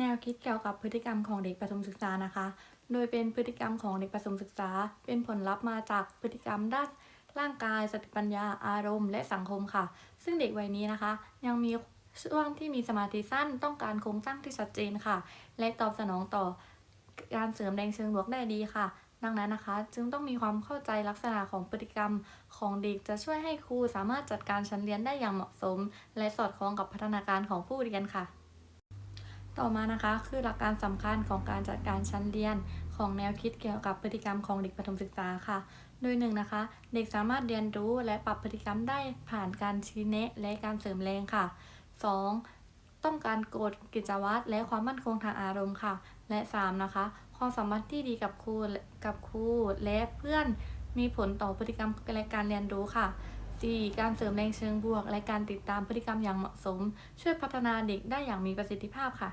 แนวคิดเกี่ยวกับพฤติกรรมของเด็กประถมศึกษานะคะ โดยเป็นพฤติกรรมของเด็กประถมศึกษา เป็นผลลัพธ์มาจากพฤติกรรมด้านร่างกาย สติปัญญา อารมณ์ และสังคมค่ะ ซึ่งเด็กวัยนี้นะคะ ยังมีช่วงที่มีสมาธิสั้น ต้องการโครงสร้างที่ชัดเจนค่ะ และตอบสนองต่อการเสริมแรงเชิงบวกได้ดีค่ะ ดังนั้นนะคะ จึงต้องมีความเข้าใจลักษณะของพฤติกรรมของเด็กจะช่วยให้ครูสามารถจัดการชั้นเรียนได้อย่างเหมาะสม และสอดคล้องกับพัฒนาการของผู้เรียนค่ะ ต่อมานะคะคือหลักการสำคัญของการจัดการชั้นเรียน ของแนวคิดเกี่ยวกับพฤติกรรมของเด็กประถมศึกษาค่ะ โดยหนึ่งนะคะ เด็กสามารถเรียนรู้และปรับพฤติกรรมได้ผ่านการชี้แนะและการเสริมแรงค่ะ 2. ต้องการกฎกิจวัตรและความมั่นคงทางอารมณ์ค่ะ และ 3. นะคะ ความสัมพันธ์ที่ดีกับครูกับครูและเพื่อนมีผลต่อพฤติกรรมและการเรียนรู้ค่ะ 4. การเสริมแรงเชิงบวก และการติดตามพฤติกรรมอย่างเหมาะสม ช่วยพัฒนาเด็กได้อย่างมีประสิทธิภาพค่ะ